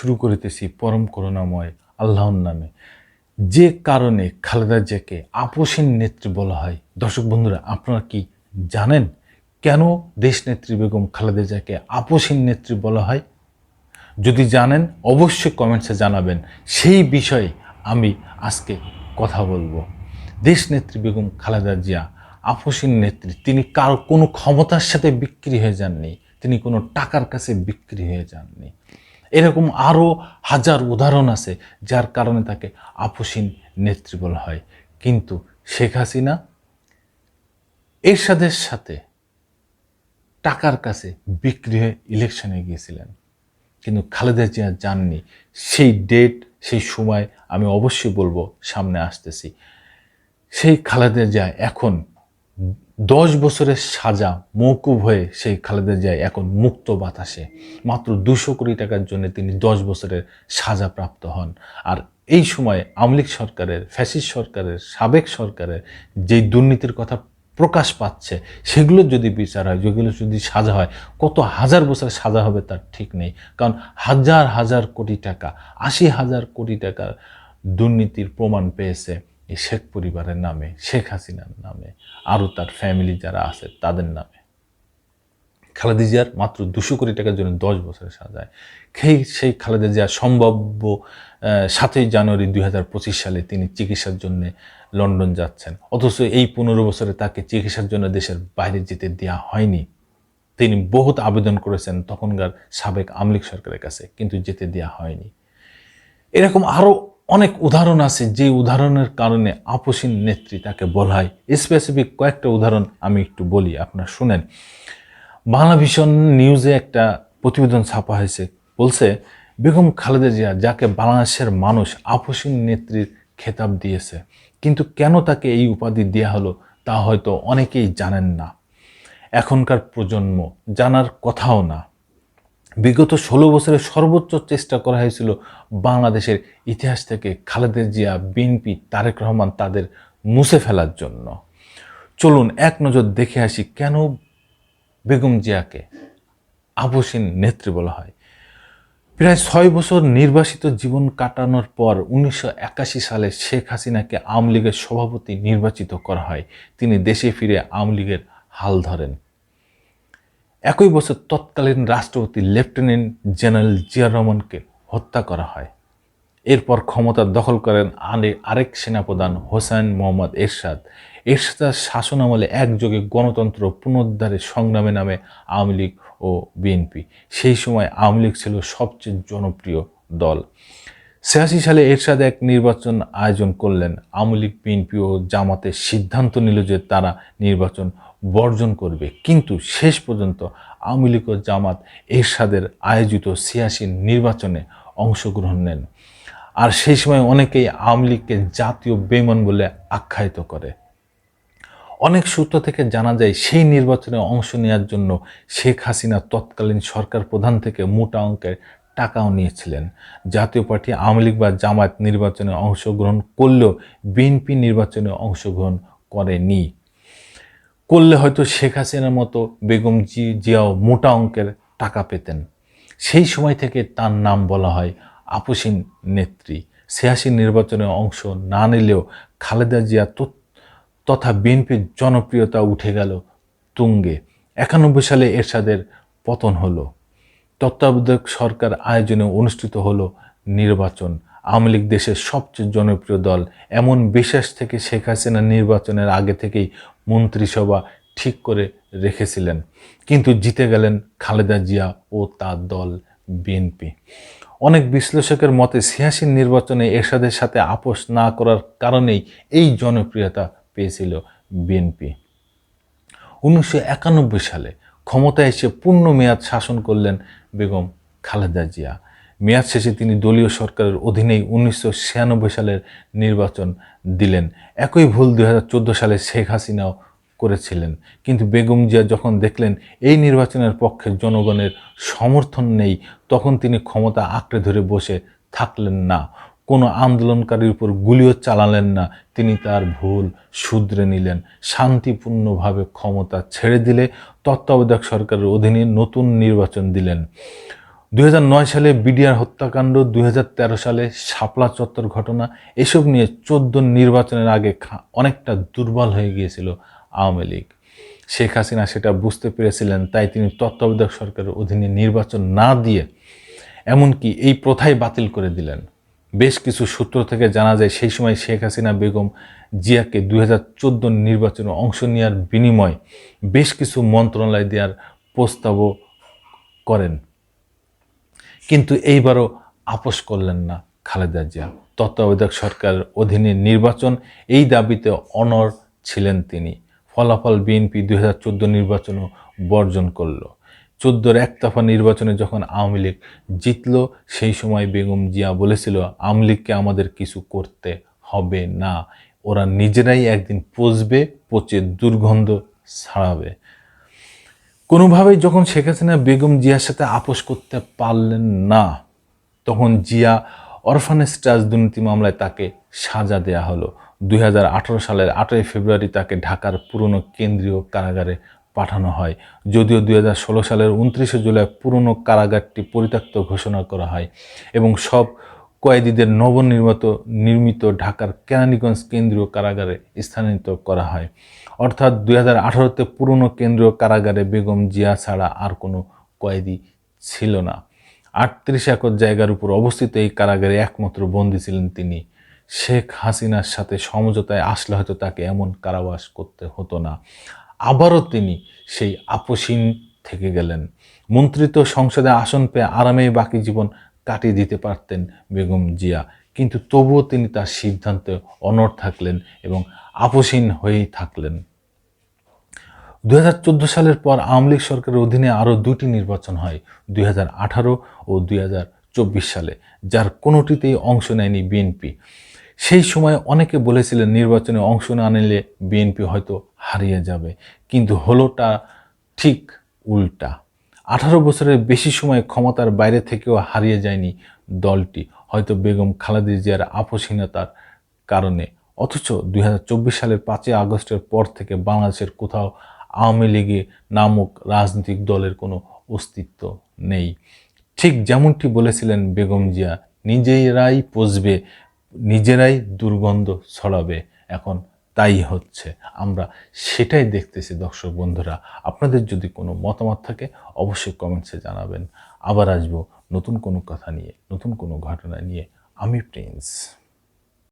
শুরু করিতেছি পরম করুণাময় আল্লাহর নামে। যে কারণে খালেদা জিয়াকে আপোষহীন নেত্রী বলা হয়। দর্শক বন্ধুরা, আপনারা কি জানেন কেন দেশনেত্রী বেগম খালেদা জিয়াকে আপোষহীন নেত্রী বলা হয়? যদি জানেন, অবশ্যই কমেন্টসে জানাবেন। সেই বিষয়ে আমি আজকে কথা বলব। দেশনেত্রী বেগম খালেদা জিয়া আপোষহীন নেত্রী, তিনি কার কোনো ক্ষমতার সাথে বিক্রি হয়ে যাননি, তিনি কোনো টাকার কাছে বিক্রি হয়ে যাননি। এরকম আরও হাজার উদাহরণ আছে যার কারণে তাকে আপোষহীন নেত্রী বলা হয়। কিন্তু শেখ হাসিনা এরশাদের সাথে টাকার কাছে বিক্রি হয়ে ইলেকশনে গিয়েছিলেন। কিন্তু খালেদা জিয়া জাননি সেই ডেট সেই সময় আমি অবশ্যই বলব, সামনে আসতেছি। সেই খালেদা জিয়া এখন দশ বছরের সাজা মৌকুব হয়ে সেই খালেদা জিয়া এখন মুক্ত বাতাসে। মাত্র দুশো কোটি টাকার জন্য তিনি দশ বছরের সাজা প্রাপ্ত হন। আর এই সময় আমলিক সরকারের ফ্যাসিস সরকারের, সাবেক সরকারের যেই দুর্নীতির কথা প্রকাশ পাচ্ছে সেগুলো যদি বিচার হয়, যেগুলো যদি সাজা হয়, কত হাজার বছর সাজা হবে তার ঠিক নেই। কারণ হাজার হাজার কোটি টাকা, আশি হাজার কোটি টাকার দুর্নীতির প্রমাণ পেয়েছে। এই শেখ পরিবারের নামে, শেখ হাসিনার নামে আরও তার ফ্যামিলি যারা আছে তাদের নামে। খালেদা জিয়ার মাত্র দুশো কোটি টাকার জন্য দশ বছরের সাজায় সেই সেই খালেদা জিয়া সম্ভাব্য সাতই জানুয়ারি দু হাজার পঁচিশ সালে তিনি চিকিৎসার জন্য লন্ডন যাচ্ছেন। অথচ এই পনেরো বছরে তাকে চিকিৎসার জন্য দেশের বাইরে যেতে দেওয়া হয়নি। তিনি বহুত আবেদন করেছেন তখনকার সাবেক আমলিক সরকারের কাছে, কিন্তু যেতে দেওয়া হয়নি। এরকম আরও অনেক উদাহরণ আছে, যে উদাহরণের কারণে আপোষীন নেত্রী তাকে বলা হয়। স্পেসিফিক কয়েকটা উদাহরণ আমি একটু বলি, আপনারা শুনেন। বাংলা ভিশন নিউজে একটা প্রতিবেদন ছাপা হয়েছে। বলছে, বেগম খালেদা জিয়া যাকে বাংলাদেশের মানুষ আপোষীন নেত্রীর খেতাব দিয়েছে, কিন্তু কেন তাকে এই উপাধি দেওয়া হলো তা হয়তো অনেকেই জানেন না। এখনকার প্রজন্ম জানার কথাও না। বিগত ষোলো বছরের সর্বোচ্চ চেষ্টা করা হয়েছিল বাংলাদেশের ইতিহাস থেকে খালেদের জিয়া, বিএনপি, তারেক রহমান তাদের মুছে ফেলার জন্য। চলুন এক নজর দেখে আসি কেন বেগম জিয়াকে আবসীন নেত্রী বলা হয়। প্রায় ছয় বছর নির্বাসিত জীবন কাটানোর পর উনিশশো একাশি সালে শেখ হাসিনাকে আওয়ামী লীগের সভাপতি নির্বাচিত করা হয়। তিনি দেশে ফিরে আওয়ামী লীগের হাল ধরেন। একই বছর তৎকালীন রাষ্ট্রপতি লেফটেন্যান্ট জেনারেল জিয়া রহমানকে হত্যা করা হয়। এরপর ক্ষমতা দখল করেন আরেক সেনাপ্রধান হোসেন মোহাম্মদ এরশাদ। এরশাদের শাসনামলে একযোগে গণতন্ত্র পুনরুদ্ধারের সংগ্রামে নামে আওয়ামী লীগ ও বিএনপি। সেই সময় আওয়ামী লীগ ছিল সবচেয়ে জনপ্রিয় দল। ছিয়াশি সালে এরশাদ এক নির্বাচন আয়োজন করলেন। আওয়ামী লীগ, বিএনপি ও জামাতের সিদ্ধান্ত নিল যে তারা নির্বাচন বর্জন করবে। কিন্তু শেষ পর্যন্ত আওয়ামী লীগ ও জামাত এরশাদের আয়োজিত ছিয়াশি নির্বাচনে অংশগ্রহণ নেন। আর সেই সময় অনেকেই আওয়ামী লীগকে জাতীয় বেমন বলে আখ্যায়িত করে। অনেক সূত্র থেকে জানা যায়, সেই নির্বাচনে অংশ নেওয়ার জন্য শেখ হাসিনা তৎকালীন সরকার প্রধান থেকে মোটা অঙ্কের টাকাও নিয়েছিলেন। জাতীয় পার্টি, আওয়ামী লীগ বা জামায়াত নির্বাচনে অংশগ্রহণ করলেও বিএনপি নির্বাচনে অংশগ্রহণ করেনি। করলে হয়তো শেখ হাসিনার মতো বেগম জি জিয়াও মোটা অঙ্কের টাকা পেতেন। সেই সময় থেকে তার নাম বলা হয় আপুসীন নেত্রী। ছিয়াশি নির্বাচনে অংশ না নিলেও খালেদা জিয়া তথা বিএনপির জনপ্রিয়তা উঠে গেল তুঙ্গে। একানব্বই সালে এরশাদের পতন হলো। তত্ত্বাবধায়ক সরকার আয়োজনে অনুষ্ঠিত হলো নির্বাচন। আওয়ামী লীগ দেশের সবচেয়ে জনপ্রিয় দল। এমন বিশ্বাস থেকে শেখ হাসিনা নির্বাচনের আগে থেকেই মন্ত্রিসভা ঠিক করে রেখেছিলেন। কিন্তু জিতে গেলেন খালেদা জিয়া ও তার দল বিএনপি। অনেক বিশ্লেষকের মতে ছিয়াশি নির্বাচনে এরশাদের সাথে আপোষ না করার কারণেই এই জনপ্রিয়তা পেয়েছিল বিএনপি। উনিশশো একানব্বই সালে ক্ষমতায় এসে পূর্ণ মেয়াদ শাসন করলেন বেগম খালেদা জিয়া। মেয়াদ শেষে তিনি দলীয় সরকারের অধীনেই উনিশশো ছিয়ানব্বই সালের নির্বাচন দিলেন। একই ভুল দুই হাজার চোদ্দ সালে শেখ হাসিনাও করেছিলেন। কিন্তু বেগম জিয়া যখন দেখলেন এই নির্বাচনের পক্ষে জনগণের সমর্থন নেই, তখন তিনি ক্ষমতা আঁকড়ে ধরে বসে থাকলেন না। কোনো আন্দোলনকারীর উপর গুলিও চালালেন না। তিনি তার ভুল শুধরে নিলেন। শান্তিপূর্ণভাবে ক্ষমতা ছেড়ে দিলে তত্ত্বাবধায়ক সরকারের অধীনে নতুন নির্বাচন দিলেন। দুই হাজার নয় সালে বিডিআর হত্যাকাণ্ড, দুই হাজার তেরো সালে শাপলা চত্বর ঘটনা, এসব নিয়ে চোদ্দ নির্বাচনের আগে অনেকটা দুর্বল হয়ে গিয়েছিল। আওয়ামী লীগ। শেখ হাসিনা সেটা বুঝতে পেরেছিলেন, তাই তিনি তত্ত্বাবধায়ক সরকারের অধীনে নির্বাচন না দিয়ে এমনকি এই প্রথাই বাতিল করে দিলেন। বেশ কিছু সূত্র থেকে জানা যায়, সেই সময় শেখ হাসিনা বেগম জিয়াকে দুই হাজার চোদ্দ নির্বাচনে অংশ নেওয়ার বিনিময়ে বেশ কিছু মন্ত্রণালয় দেওয়ার প্রস্তাবও করেন। কিন্তু এইবারও আপোষ করলেন না খালেদা জিয়া। তত্ত্বাবধায়ক সরকারের অধীনে নির্বাচন, এই দাবিতে অনর ছিলেন তিনি। ফলাফল বিএনপি দুই হাজার চোদ্দ নির্বাচনও বর্জন করল। চোদ্দোর একতফা নির্বাচনে যখন আওয়ামী লীগ জিতল, সেই সময় বেগম জিয়া বলেছিল, আওয়ামী লীগকে আমাদের কিছু করতে হবে না। ওরা নিজেরাই একদিন পচবে, পচে দুর্গন্ধ ছাড়াবে। কোনোভাবেই যখন শেখ হাসিনা বেগম জিয়ার সাথে আপোষ করতে পারলেন না, তখন জিয়া অরফানেজ ট্রাস্ট দুর্নীতি মামলায় তাকে সাজা দেয়া হলো। দুই হাজার আঠারো সালের আটই ফেব্রুয়ারি তাকে ঢাকার পুরনো কেন্দ্রীয় কারাগারে পাঠানো হয়। যদিও দুই হাজার ষোলো সালের উনত্রিশে জুলাই পুরনো কারাগারটি পরিত্যক্ত ঘোষণা করা হয় এবং সব কয়েদিদের নবনির্মিত নির্মিত ঢাকার কেরানীগঞ্জ কেন্দ্রীয় কারাগারে স্থানান্তরিত করা হয়। অর্থাৎ দুই হাজার আঠারোতে পুরনো কেন্দ্রীয় কারাগারে বেগম জিয়া ছাড়া আর কোনো কয়েদি ছিল না। আটত্রিশ একর জায়গার উপর অবস্থিত এই কারাগারে একমাত্র বন্দী ছিলেন তিনি। শেখ হাসিনার সাথে সমঝোতায় আসলে হয়তো তাকে এমন কারাবাস করতে হতো না। আবারও তিনি সেই আপসীন থেকে গেলেন। মন্ত্রিত সংসদে আসন পেয়ে আরামেই বাকি জীবন কাটিয়ে দিতে পারতেন বেগম জিয়া। কিন্তু তবুও তিনি তার সিদ্ধান্তে অনড় থাকলেন এবং আপসীন হয়েই থাকলেন। দুই হাজার চোদ্দ সালের পর আওয়ামী লীগ সরকারের অধীনে আরও দুটি নির্বাচন হয়, দুই হাজার আঠারো ও দুই হাজার চব্বিশ সালে, যার কোনোটিতেই অংশ নেয়নি বিএনপি। সেই সময় অনেকে বলেছিলেন নির্বাচনে অংশ না নিলে বিএনপি হয়তো হারিয়ে যাবে। কিন্তু হলোটা ঠিক উল্টা। আঠারো বছরের বেশি সময় ক্ষমতার বাইরে থেকেও হারিয়ে যায়নি দলটি। হয়তো বেগম খালেদা জিয়ার আপসহীনতার কারণে। অথচ দুই হাজার চব্বিশ সালের পাঁচই আগস্টের পর থেকে বাংলাদেশের কোথাও আওয়ামী লীগে নামক রাজনৈতিক দলের কোনো অস্তিত্ব নেই। ঠিক যেমনটি বলেছিলেন বেগম জিয়া, নিজেরাই পচবে নিজেরাই দুর্গন্ধ ছড়াবে। এখন তাই হচ্ছে। আমরা সেটাই দেখতেছি দর্শক বন্ধুরা। আপনাদের যদি কোনো মতামত থাকে, অবশ্যই কমেন্টসে জানাবেন। আবার আসব নতুন কোনো কথা নিয়ে, নতুন কোনো ঘটনা নিয়ে। আমি প্রিন্স।